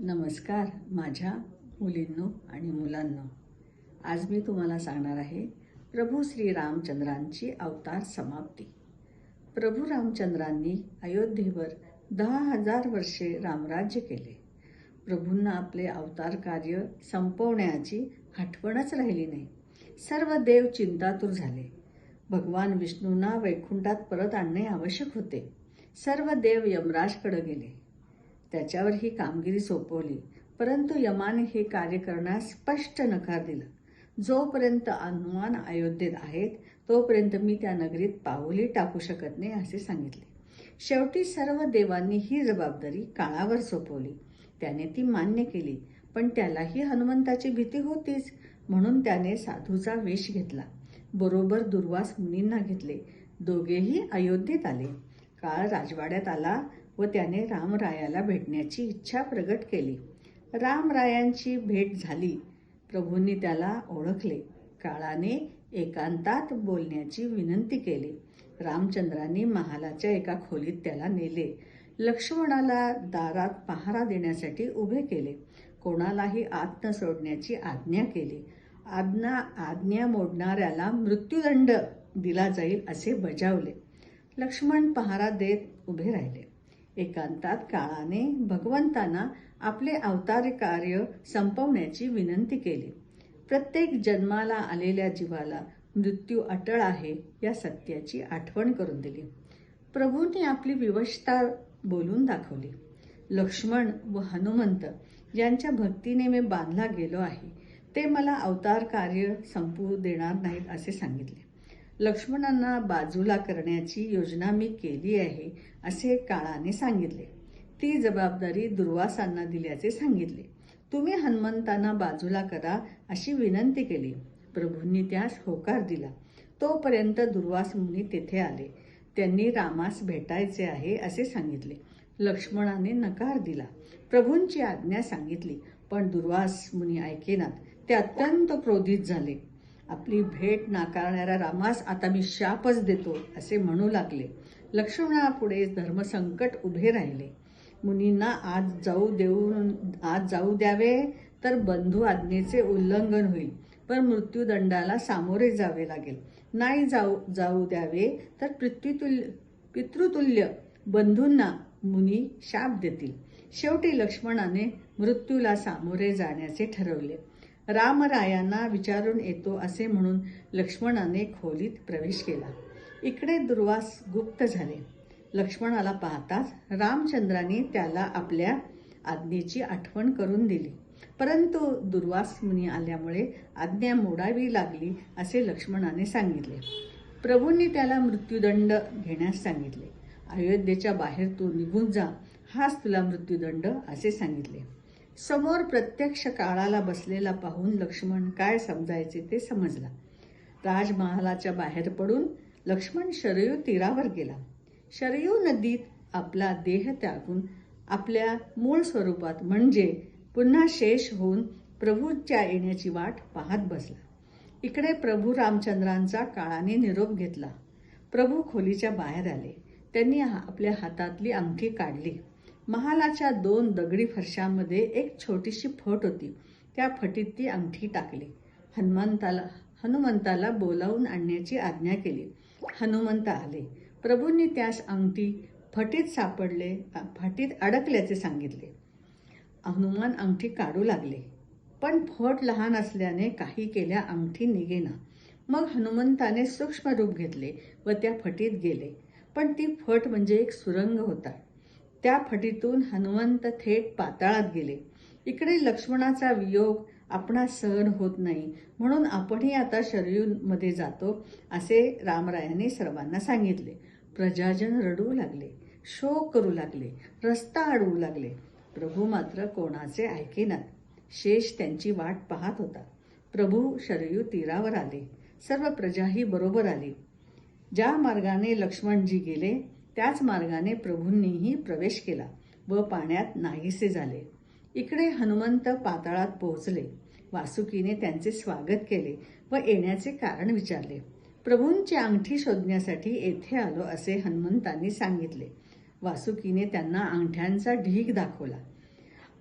नमस्कार माझ्या मुलींनो आणि मुलांनो. आज मी तुम्हाला सांगणार आहे प्रभू श्री रामचंद्रांची अवतार समाप्ती. प्रभू रामचंद्रांनी अयोध्येवर दहा हजार वर्षे रामराज्य केले. प्रभूंना आपले अवतार कार्य संपवण्याची आठवणच राहिली नाही. सर्व देव चिंतातूर झाले. भगवान विष्णूंना वैकुंठात परत आणणे आवश्यक होते. सर्व देव यमराजकडे गेले. त्याच्यावर ही कामगिरी सोपवली. परंतु यमाने हे कार्य करण्यास स्पष्ट नकार दिला. जोपर्यंत हनुमान अयोध्येत आहेत तोपर्यंत मी त्या नगरीत पाऊलही टाकू शकत नाही असे सांगितले. शेवटी सर्व देवांनी ही जबाबदारी काळावर सोपवली. त्याने ती मान्य केली पण त्यालाही हनुमंताची भीती होतीच म्हणून त्याने साधूचा वेश घेतला. बरोबर दुर्वास मुनींना घेतले. दोघेही अयोध्येत आले. काळ राजवाड्यात आला व त्याने रामरायाला भेटण्याची इच्छा प्रगट केली. रामरायांची भेट झाली. प्रभूंनी त्याला ओळखले. काळाने एकांतात बोलण्याची विनंती केली. रामचंद्रांनी महालाच्या एका खोलीत त्याला नेले. लक्ष्मणाला दारात पहारा देण्यासाठी उभे केले. कोणालाही आत न सोडण्याची आज्ञा केली. आज्ञा आज्ञा मोडणाऱ्याला मृत्यूदंड दिला जाईल असे बजावले. लक्ष्मण पहारा देत उभे राहिले. एकांतात काळाने भगवंतांना आपले अवतार कार्य संपवण्याची विनंती केली. प्रत्येक जन्माला आलेल्या जीवाला मृत्यू अटळ आहे या सत्याची आठवण करून दिली. प्रभूंनी आपली विवशता बोलून दाखवली. लक्ष्मण व हनुमंत यांच्या भक्तीने मी बांधला गेलो आहे. ते मला अवतार कार्य संपवू देणार नाहीत असे सांगितले. लक्ष्मणांना बाजूला करण्याची योजना मी केली आहे असे काळाने सांगितले. ती जबाबदारी दुर्वासांना दिल्याचे सांगितले. तुम्ही हनुमंतांना बाजूला करा अशी विनंती केली. प्रभूंनी त्यास होकार दिला. तोपर्यंत दुर्वास मुनी तेथे आले. त्यांनी रामास भेटायचे आहे असे सांगितले. लक्ष्मणाने नकार दिला. प्रभूंची आज्ञा सांगितली. पण दुर्वास मुनी ऐकेनात ते अत्यंत क्रोधित झाले. आपली भेट नाकारणाऱ्या रामास आता मी शापच देतो असे म्हणू लागले. लक्ष्मणापुढे धर्मसंकट उभे राहिले. मुनींना आज जाऊ देऊन आज जाऊ द्यावे तर बंधू आज्ञेचे उल्लंघन होईल पण मृत्यूदंडाला सामोरे जावे लागेल. नाही जाऊ जाऊ द्यावे तर पितृतुल्य पितृतुल्य बंधूंना मुनी शाप देतील. शेवटी लक्ष्मणाने मृत्यूला सामोरे जाण्याचे ठरवले. रामरायांना विचारून येतो असे म्हणून लक्ष्मणाने खोलीत प्रवेश केला. इकडे दुर्वास गुप्त झाले. लक्ष्मणाला पाहताच रामचंद्राने त्याला आपल्या आज्ञेची आठवण करून दिली. परंतु दुर्वास मुनी आल्यामुळे आज्ञा मोडावी लागली असे लक्ष्मणाने सांगितले. प्रभूंनी त्याला मृत्यूदंड घेण्यास सांगितले. अयोध्येच्या बाहेर तू निघून जा हाच तुला मृत्यूदंड असे सांगितले. समोर प्रत्यक्ष काळाला बसलेला पाहून लक्ष्मण काय समजायचे ते समजला. राजमहालाच्या बाहेर पडून लक्ष्मण शरयू तीरावर गेला. शरयू नदीत आपला देह त्यागून आपल्या मूळ स्वरूपात म्हणजे पुन्हा शेष होऊन प्रभूच्या येण्याची वाट पाहत बसला. इकडे प्रभू रामचंद्रांचा काळाने निरोप घेतला. प्रभू खोलीच्या बाहेर आले. त्यांनी आपल्या हातातली अंगठी काढली. महालाच्या दोन दगडी फरशामध्ये एक छोटीशी फट होती. त्या फटीत ती अंगठी टाकली. हनुमंताला हनुमंताला बोलावून आणण्याची आज्ञा केली. हनुमंत आले. प्रभूंनी त्यास अंगठी फटीत सापडले फटीत अडकल्याचे सांगितले. हनुमान अंगठी काढू लागले. पण फट लहान असल्याने काही केल्या अंगठी निघेना. मग हनुमंताने सूक्ष्म रूप घेतले व त्या फटीत गेले. पण ती फट म्हणजे एक सुरंग होता. त्या फटीतून हनुमंत थेट पाताळात गेले. इकडे लक्ष्मणाचा वियोग आपणास सहन होत नाही. म्हणून आपणही आता शरयूमध्ये जातो असे रामरायाने सर्वांना सांगितले. प्रजाजन रडू लागले शोक करू लागले रस्ता अडवू लागले. प्रभू मात्र कोणाचे ऐकेनात शेष त्यांची वाट पाहत होता. प्रभू शरयू तीरावर आले. सर्व प्रजाही बरोबर आली. ज्या मार्गाने लक्ष्मणजी गेले त्याच मार्गाने प्रभूंनीही प्रवेश केला व पाण्यात नाहीसे झाले. इकडे हनुमंत पाताळात पोहोचले. वासुकीने त्यांचे स्वागत केले व येण्याचे कारण विचारले. प्रभूंची अंगठी शोधण्यासाठी येथे आलो असे हनुमंतांनी सांगितले. वासुकीने त्यांना अंगठ्यांचा ढीग दाखवला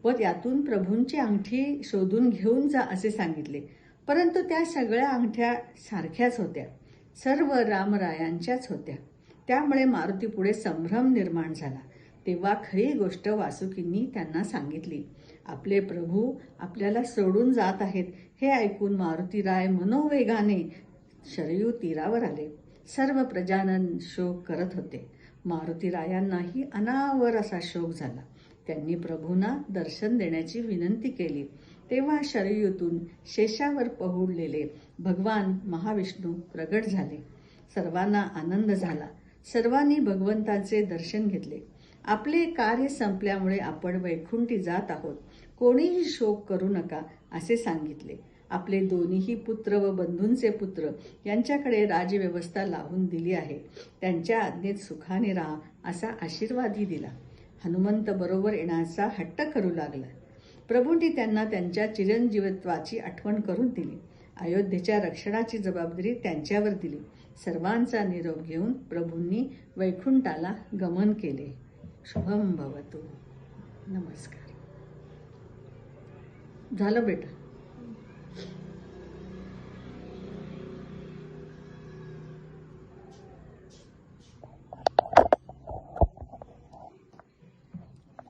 व त्यातून प्रभूंची अंगठी शोधून घेऊन जा असे सांगितले. परंतु त्या सगळ्या अंगठ्या सारख्याच होत्या. सर्व रामरायांच्याच होत्या. त्यामुळे मारुतीपुढे संभ्रम निर्माण झाला. तेव्हा खरी गोष्ट वासुकींनी त्यांना सांगितली आपले प्रभू आपल्याला सोडून जात आहेत हे ऐकून मारुतीराय मनोवेगाने शरयू तीरावर आले. सर्व प्रजानन शोक करत होते. मारुतीरायांनाही अनावर असा शोक झाला. त्यांनी प्रभूंना दर्शन देण्याची विनंती केली. तेव्हा शरयूतून शेषावर पहुडलेले भगवान महाविष्णू प्रगट झाले. सर्वांना आनंद झाला. सर्वांनी भगवंताचे दर्शन घेतले. आपले कार्य संपल्यामुळे आपण वैकुंठी जात आहोत. कोणीही शोक करू नका असे सांगितले. आपले दोन्हीही पुत्र व बंधूंचे पुत्र यांच्याकडे राजव्यवस्था लावून दिली आहे. त्यांच्या आज्ञेत सुखाने राहा असा आशीर्वादही दिला. हनुमंत बरोबर येण्याचा हट्ट करू लागला. प्रभूंनी त्यांना त्यांच्या चिरंजीवत्वाची आठवण करून दिली. अयोध्येच्या रक्षणाची जबाबदारी त्यांच्यावर दिली. सर्वांचा निरोप घेऊन प्रभूंनी वैकुंठाला गमन केले. शुभम भवतु. नमस्कार. झालं बेटा.